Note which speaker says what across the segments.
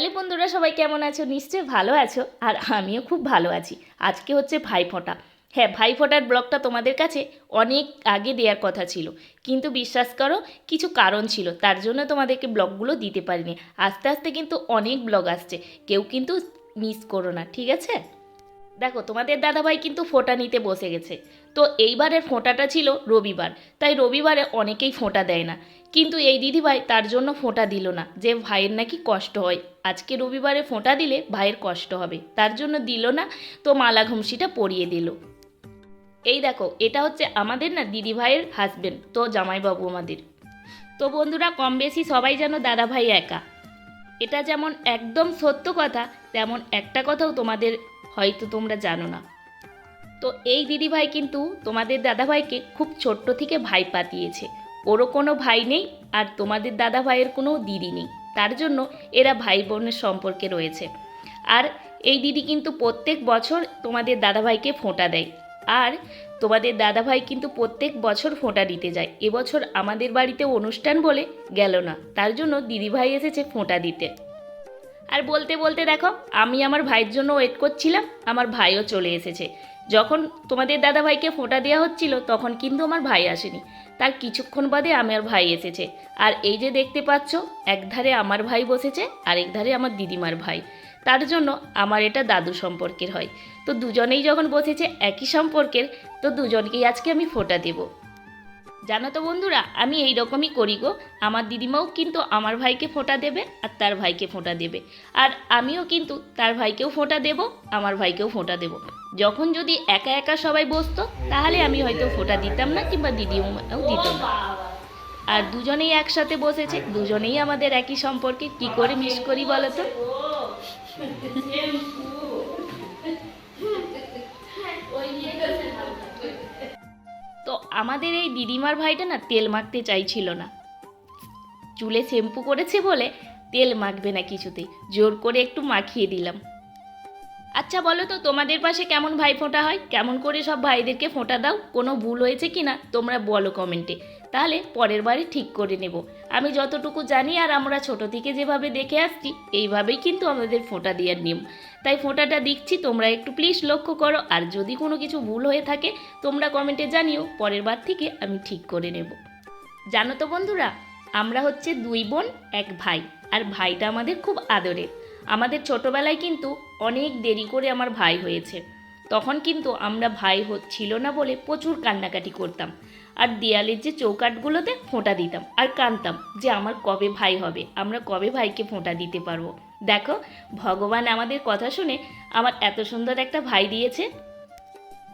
Speaker 1: Hello বন্ধুরা সবাই কেমন আছো? নিশ্চয়ই ভালো আছো। আর আমিও খুব ভালো আছি। আজকে হচ্ছে ভাইফোঁটা হ্যাঁ ভাইফোঁটার ব্লগটা তোমাদের কাছে অনেক আগে দেওয়ার কথা ছিল। কিন্তু বিশ্বাস করো, কিছু কারণ ছিল। তার জন্য তোমাদেরকে ব্লগগুলো দিতে পারিনি। আস্তে আস্তে কিন্তু অনেক ব্লগ আসছে। কেউ কিন্তু মিস করো না, ঠিক আছে? দেখো, তোমাদের দাদাভাই কিন্তু ফোঁটা নিতে বসে গেছে। তো এইবারের ফোঁটাটা ছিল রবিবার, তাই রবিবারে অনেকেই ফোঁটা দেয় না। কিন্তু এই দিদিভাই তার জন্য ফোঁটা দিল না, যে ভাইয়ের নাকি কষ্ট হয়। আজকে রবিবারে ফোঁটা দিলে ভাইয়ের কষ্ট হবে, তার জন্য দিল না, তো মালা ঘুমসিটা পরিয়ে দিল। এই দেখো, এটা হচ্ছে আমাদের না দিদি ভাইয়ের হাজবেন্ড তো জামাইবাবু আমাদের। তো বন্ধুরা, কম বেশি সবাই যেন দাদা ভাই একা। এটা যেমন একদম সত্য কথা, তেমন একটা কথাও তোমাদের হয়তো তোমরা জানো না। তো এই দিদিভাই কিন্তু তোমাদের দাদাভাইকে খুব ছোট্ট থেকে ভাই পাতিয়েছে। ওরও কোনো ভাই নেই আর তোমাদের দাদা ভাইয়ের কোনো দিদি নেই। তার জন্য এরা ভাই বোনের সম্পর্কে রয়েছে। আর এই দিদি কিন্তু প্রত্যেক বছর তোমাদের দাদাভাইকে ফোঁটা দেয়। আর তোমাদের দাদাভাই কিন্তু প্রত্যেক বছর ফোঁটা দিতে যায়। এবছর আমাদের বাড়িতে অনুষ্ঠান বলে গেল না। তার জন্য দিদিভাই এসেছে ফোঁটা দিতে। আর বলতে বলতে দেখো, আমি আমার ভাইয়ের জন্য ওয়েট করছিলাম, আমার ভাইও চলে এসেছে। যখন তোমাদের দাদা ভাইকে ফোঁটা দেওয়া হচ্ছিল, তখন কিন্তু আমার ভাই আসেনি। তার কিছুক্ষণ বাদে আমার ভাই এসেছে। আর এই যে দেখতে পাচ্ছ, একধারে আমার ভাই বসেছে, আর একধারে আমার দিদিমার ভাই। তার জন্য আমার এটা দাদু সম্পর্কের হয়। তো দুজনেই যখন বসেছে একই সম্পর্কের, তো দুজনকেই আজকে আমি ফোঁটা দেবো। জানো তো বন্ধুরা, আমি এই রকমই করি গো। আমার দিদিমাও কিন্তু আমার ভাইকে ফোঁটা দেবে আর তার ভাইকে ফোঁটা দেবে। আর আমিও কিন্তু তার ভাইকেও ফোঁটা দেব, আমার ভাইকেও ফোঁটা দেব। যখন যদি একা একা সবাই বসতো, তাহলে আমি হয়তো ফোঁটা দিতাম না কিংবা দিদিও দিত না। আর দুজনেই একসাথে বসেছে, দুজনেই আমাদের একই সম্পর্কে কি করে মিস করি বলো তো? আমাদের এই দিদিমার ভাইটা না তেল মাখতে চাইছিল না। চুলে শ্যাম্পু করেছে বলে তেল মাখবে না কিছুতেই। জোর করে একটু মাখিয়ে দিলাম। আচ্ছা বলো তো, তোমাদের পাশে কেমন ভাই ফোঁটা হয়? কেমন করে সব ভাইদেরকে ফোঁটা দাও? কোনো ভুল হয়েছে কি না? তোমরা বলো কমেন্টে। তাহলে পরের বারে ঠিক করে নেব। আমি যতটুকু জানি আর আমরা ছোট থেকে যেভাবে দেখে আসছি, এইভাবেই কিন্তু আমাদের ফোঁটা দেওয়ার নিয়ম। তাই ফোঁটাটা দিচ্ছি, তোমরা একটু প্লিজ লক্ষ্য করো। আর যদি কোনো কিছু ভুল হয়ে থাকে, তোমরা কমেন্টে জানিও, পরের বার থেকে আমি ঠিক করে নেব। জানো তো বন্ধুরা, আমরা হচ্ছে দুই বোন, এক ভাই। আর ভাইটা আমাদের খুব আদরের। আমাদের ছোটোবেলায় কিন্তু অনেক দেরি করে আমার ভাই হয়েছে। তখন কিন্তু আমরা ভাই ছিল না বলে প্রচুর কান্নাকাটি করতাম। আর দেয়ালের যে চৌকাটগুলোতে ফোঁটা দিতাম। আর কাঁদতাম যে আমার কবে ভাই হবে। আমরা কবে ভাইকে ফোঁটা দিতে পারব? দেখো, ভগবান আমাদের কথা শুনে আমার এত সুন্দর একটা ভাই দিয়েছে।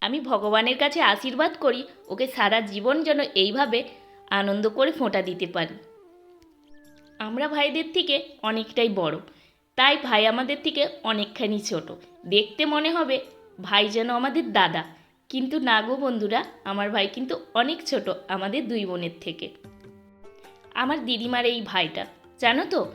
Speaker 1: আমি ভগবানের কাছে আশীর্বাদ করি, ওকে সারা জীবন যেন এইভাবে আনন্দ করে ফোঁটা দিতে পারি। আমরা ভাইদের থেকে অনেকটাই বড়, তাই ভাই আমাদের থেকে অনেকখানি ছোট। দেখতে মনে হবে ভাই যেন আমাদের দাদা। কিন্তু না গো বন্ধুরা, আমার ভাই কিন্তু অনেক ছোট, আমাদের দুই বোনের থেকে। আমার দিদিমার এই ভাইটা, জানো তো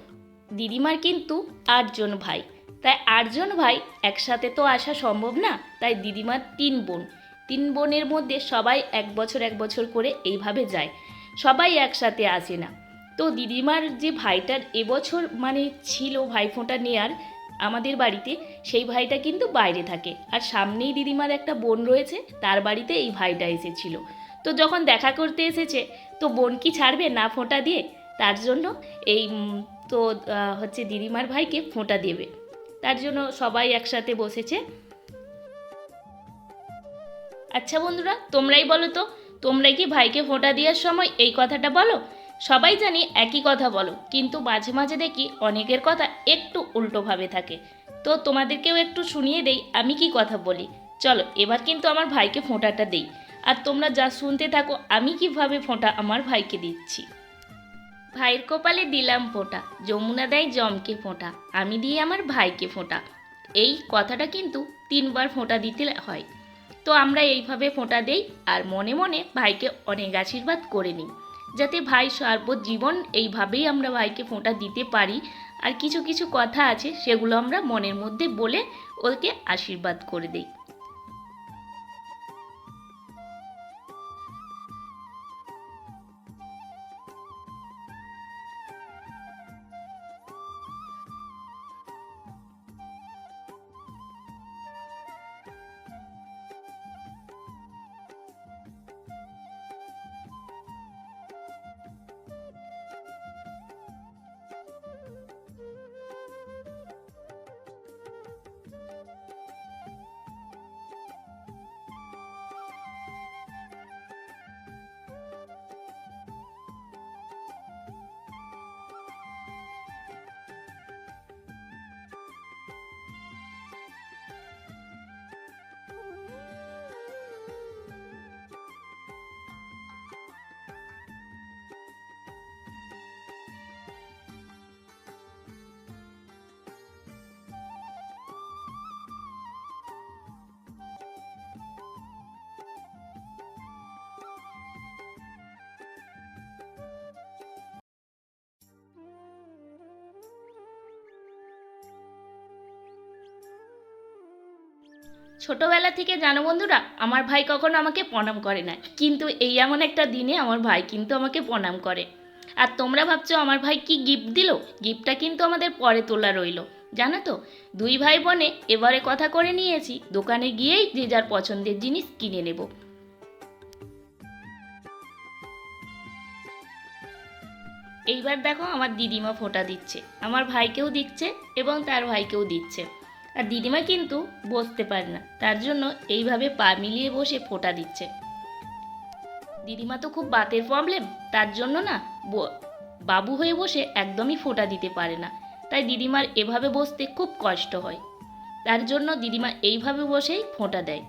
Speaker 1: দিদিমার কিন্তু আটজন ভাই। তাই আটজন ভাই একসাথে তো আসা সম্ভব না, তাই দিদিমার তিন বোন। তিন বোনের মধ্যে সবাই এক বছর এক বছর করে এইভাবে যায়। সবাই একসাথে আসে না। তো দিদিমার যে ভাইটার এবছর মানে ছিল ভাইফোঁটা নেয়ার আমাদের বাড়িতে, সেই ভাইটা কিন্তু বাইরে থাকে। আর সামনেই দিদিমার একটা বোন রয়েছে, তার বাড়িতে এই ভাইটা এসেছিল। তো যখন দেখা করতে এসেছে, তো বোন কি ছাড়বে না ফোঁটা দিয়ে? তার জন্য এই তো হচ্ছে দিদিমার ভাইকে ফোঁটা দেবে। তার জন্য সবাই একসাথে বসেছে। আচ্ছা বন্ধুরা, তোমরাই বলো তো, তোমরা কি ভাইকে ফোঁটা দেওয়ার সময় এই কথাটা বলো? সবাই জানি একই কথা বলো, কিন্তু মাঝে মাঝে দেখি অনেকের কথা একটু উল্টোভাবে থাকে। তো তোমাদেরকেও একটু শুনিয়ে দেই, আমি কি কথা বলি? চলো, এবার কিন্তু আমার ভাইকে ফোঁটাটা দেই। আর তোমরা যা শুনতে থাকো, আমি কীভাবে ফোঁটা আমার ভাইকে দিচ্ছি? ভাইয়ের কপালে দিলাম ফোঁটা, যমুনা দেয় জমকে ফোঁটা, আমি দিই আমার ভাইকে ফোঁটা। এই কথাটা কিন্তু তিনবার ফোঁটা দিতে হয়। তো আমরা এইভাবে ফোঁটা দেই আর মনে মনে ভাইকে অনেক আশীর্বাদ করে নিই, যাতে ভাই সার্বজীবন এইভাবেই আমরা ভাইকে ফোঁটা দিতে পারি আর কিছু কিছু কথা আছে সেগুলো আমরা মনের মধ্যে বলে ওকে আশীর্বাদ করে দিই। ছোটবেলা থেকে জানো বন্ধুরা, আমার ভাই কখনো আমাকে প্রণাম করে না কিন্তু এই এমন একটা দিনে আমার ভাই কিন্তু আমাকে প্রণাম করে। আর তোমরা ভাবছ আমার ভাই কি গিফট দিল? গিফটটা কিন্তু আমাদের পরে তোলা রইল। জানো তো, দুই ভাই বোনে এবারে কথা করে নিয়েছি, দোকানে গিয়েই যে যার পছন্দের জিনিস কিনে নেব। এইবার দেখো আমার দিদিমা ফোঁটা দিচ্ছে। আমার ভাইকেও দিচ্ছে এবং তার ভাইকেও দিচ্ছে। আর দিদিমা কিন্তু বসতে পারে না। তার জন্য এইভাবে পা মিলিয়ে বসে ফোঁটা দিচ্ছে। দিদিমা তো খুব বাতের প্রবলেম তার জন্য না বাবু হয়ে বসে একদমই ফোঁটা দিতে পারে না। তাই দিদিমার এভাবে বসতে খুব কষ্ট হয়। তার জন্য দিদিমা এইভাবে বসেই ফোঁটা দেয়।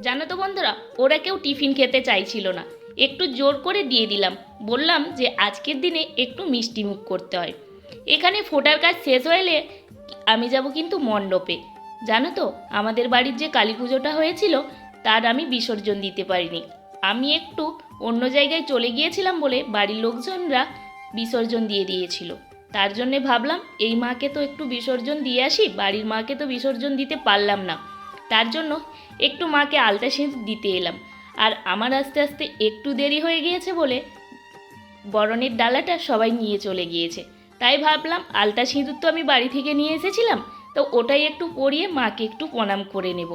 Speaker 1: জানো তো বন্ধুরা, ওরা কেউ টিফিন খেতে চাইছিল না। একটু জোর করে দিয়ে দিলাম। বললাম যে, আজকের দিনে একটু মিষ্টি মুখ করতে হয়। এখানে ফোটার কাজ শেষ হলে আমি যাব কিন্তু মণ্ডপে। জানো তো, আমাদের বাড়ির যে কালী পুজোটা হয়েছিল, তার আমি বিসর্জন দিতে পারিনি। আমি একটু অন্য জায়গায় চলে গিয়েছিলাম বলে বাড়ির লোকজনরা বিসর্জন দিয়ে দিয়েছিল। তার জন্যে ভাবলাম, এই মাকে তো একটু বিসর্জন দিয়ে আসি, বাড়ির মাকে তো বিসর্জন দিতে পারলাম না। তার জন্য একটু মাকে আলতা সিঁদুর দিতে এলাম। আর আমার আস্তে আস্তে একটু দেরি হয়ে গিয়েছে বলে বরণের ডালাটা সবাই নিয়ে চলে গিয়েছে। তাই ভাবলাম আলতা সিঁদুর তো আমি বাড়ি থেকে নিয়ে এসেছিলাম, তো ওটাই একটু পরিয়ে মাকে একটু প্রণাম করে নেব।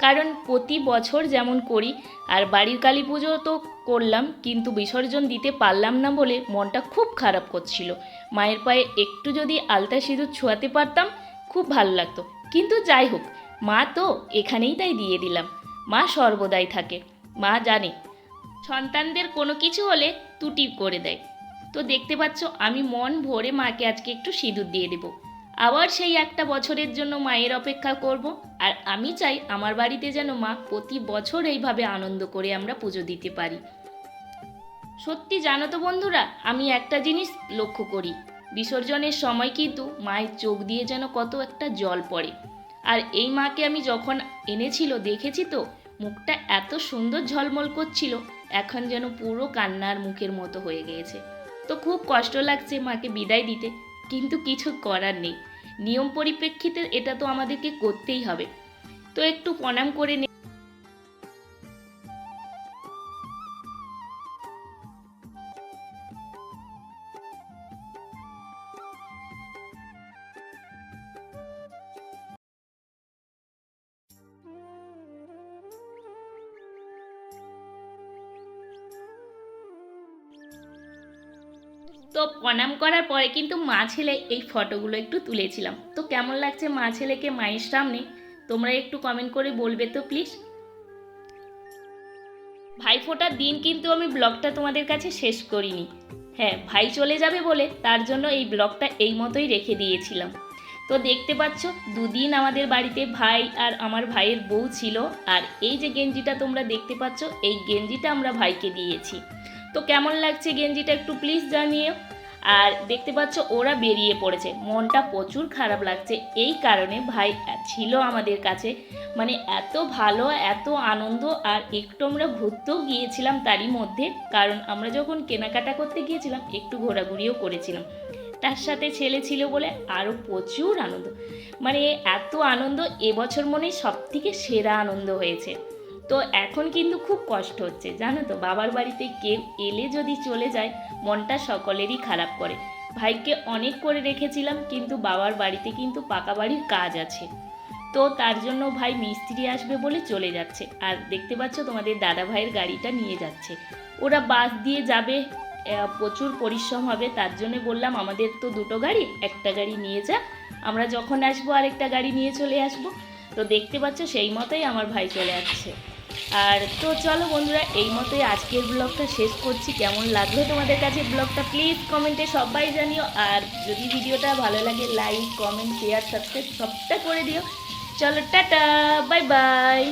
Speaker 1: কারণ প্রতি বছর যেমন করি, আর বাড়ির কালী পুজো তো করলাম, কিন্তু বিসর্জন দিতে পারলাম না বলে মনটা খুব খারাপ করছিল। মায়ের পায়ে একটু যদি আলতা সিঁদুর ছোঁয়াতে পারতাম, খুব ভালো লাগতো। কিন্তু যাই হোক, মা তো এখানেই তাই দিয়ে দিলাম। মা সর্বদাই থাকে। মা জানে, সন্তানদের কোনো কিছু হলে তুটি করে দেয়। তো দেখতে পাচ্ছ, আমি মন ভরে মাকে আজকে একটু সিঁদুর দিয়ে দেব। আবার সেই একটা বছরের জন্য মায়ের অপেক্ষা করব, আর আমি চাই আমার বাড়িতে যেন মা প্রতি বছর এইভাবে আনন্দ করে আমরা পুজো দিতে পারি। সত্যি জানো তো বন্ধুরা, আমি একটা জিনিস লক্ষ্য করি, বিসর্জনের সময় কিন্তু মায়ের চোখ দিয়ে যেন কত একটা জল পড়ে। আর এই মাকে আমি যখন এনেছিল, দেখেছি তো, মুখটা এত সুন্দর ঝলমল করছিল, এখন যেন পুরো কান্নার মুখের মতো হয়ে গিয়েছে তো খুব কষ্ট লাগছে মাকে বিদায় দিতে, কিন্তু কিছু করার নেই। নিয়ম পরিপ্রেক্ষিতে এটা তো আমাদেরকে করতেই হবে। তো একটু প্রণাম করে তো প্রণাম করার পরে কিন্তু মা ছেলে এই ফটোগুলো একটু তুলেছিলাম। তো কেমন লাগছে মা ছেলেকে, মায়ের সামনে? তোমরা একটু কমেন্ট করে বলবে তো প্লিজ ভাই ফোটার দিন কিন্তু আমি ব্লগটা তোমাদের কাছে শেষ করিনি। হ্যাঁ ভাই চলে যাবে বলে তার জন্য এই ব্লগটা এই মতোই রেখে দিয়েছিলাম। তো দেখতে পাচ্ছ, দুদিন আমাদের বাড়িতে ভাই আর আমার ভাইয়ের বউ ছিল। আর এই যে গেঞ্জিটা তোমরা দেখতে পাচ্ছ, এই গেঞ্জিটা আমরা ভাইকে দিয়েছি। তো কেমন লাগছে গেঞ্জিটা একটু প্লিজ জানিও। আর দেখতে পাচ্ছ, ওরা বেরিয়ে পড়েছে। মনটা প্রচুর খারাপ লাগছে। এই কারণে ভাই ছিল আমাদের কাছে। মানে এত ভালো, এত আনন্দ, আর একটু আমরা ঘুরতেও গিয়েছিলাম তারই মধ্যে। কারণ আমরা যখন কেনাকাটা করতে গিয়েছিলাম, একটু ঘোরাঘুরিও করেছিলাম। তার সাথে ছেলে ছিল বলে আরও প্রচুর আনন্দ। মানে এত আনন্দ, এবছর মনে সব থেকে সেরা আনন্দ হয়েছে। তো এখন কিন্তু খুব কষ্ট হচ্ছে, জানো তো? বাবার বাড়িতে কেউ এলে যদি চলে যায়, মনটা সকলেরই খারাপ করে। ভাইকে অনেক করে রেখেছিলাম, কিন্তু বাবার বাড়িতে কিন্তু পাকা বাড়ির কাজ আছে। তো তার জন্য ভাই মিস্ত্রি আসবে বলে চলে যাচ্ছে। আর দেখতে পাচ্ছ তোমাদের দাদা ভাইয়ের গাড়িটা নিয়ে যাচ্ছে। ওরা বাস দিয়ে যাবে প্রচুর পরিশ্রম হবে। তার জন্য বললাম, আমাদের তো দুটো গাড়ি, একটা গাড়ি নিয়ে যা। আমরা যখন আসব, আরেকটা গাড়ি নিয়ে চলে আসব। তো দেখতে পাচ্ছ সেই মতোই আমার ভাই চলে আসছে। আর তো চলো বন্ধুরা, এই মতোই আজকের ব্লগটা শেষ করছি। কেমন লাগল তোমাদের কাছে ব্লগটা? প্লিজ কমেন্টে সবাই জানিও। আর যদি ভিডিওটা ভালো লাগে লাইক কমেন্ট শেয়ার সাবস্ক্রাইব সবটা করে দিও। চলো, টাটা বাই বাই